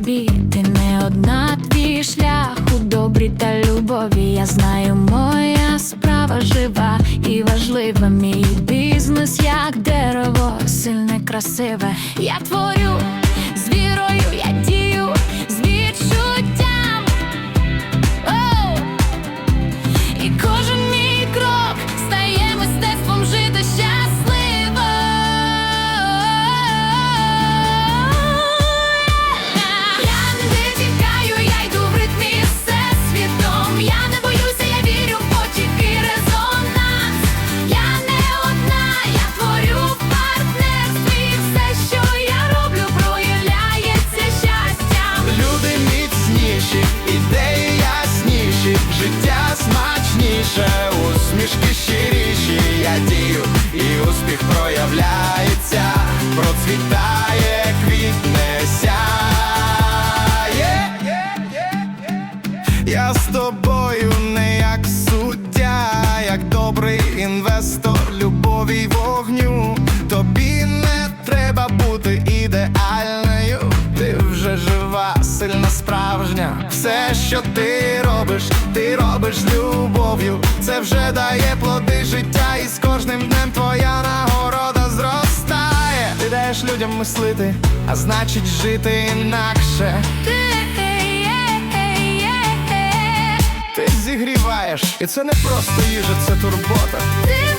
тобі, ти не одна твій шлях у добрі та любові. Я знаю, моя справа жива і важлива. Мій бізнес, як дерево, сильне, красиве. Я творю. Процвітає, квітне сяє. Я з тобою не як суддя, як добрий інвестор любові й вогню. Тобі не треба бути ідеальною. Ти вже жива, сильна, справжня. Все, що ти робиш, ти робиш любов'ю. Це вже дає плоди життя, і з кожним днем людям мислити, а значить жити інакше. Ти зігріваєш, і це не просто їжа, це турбота. Ти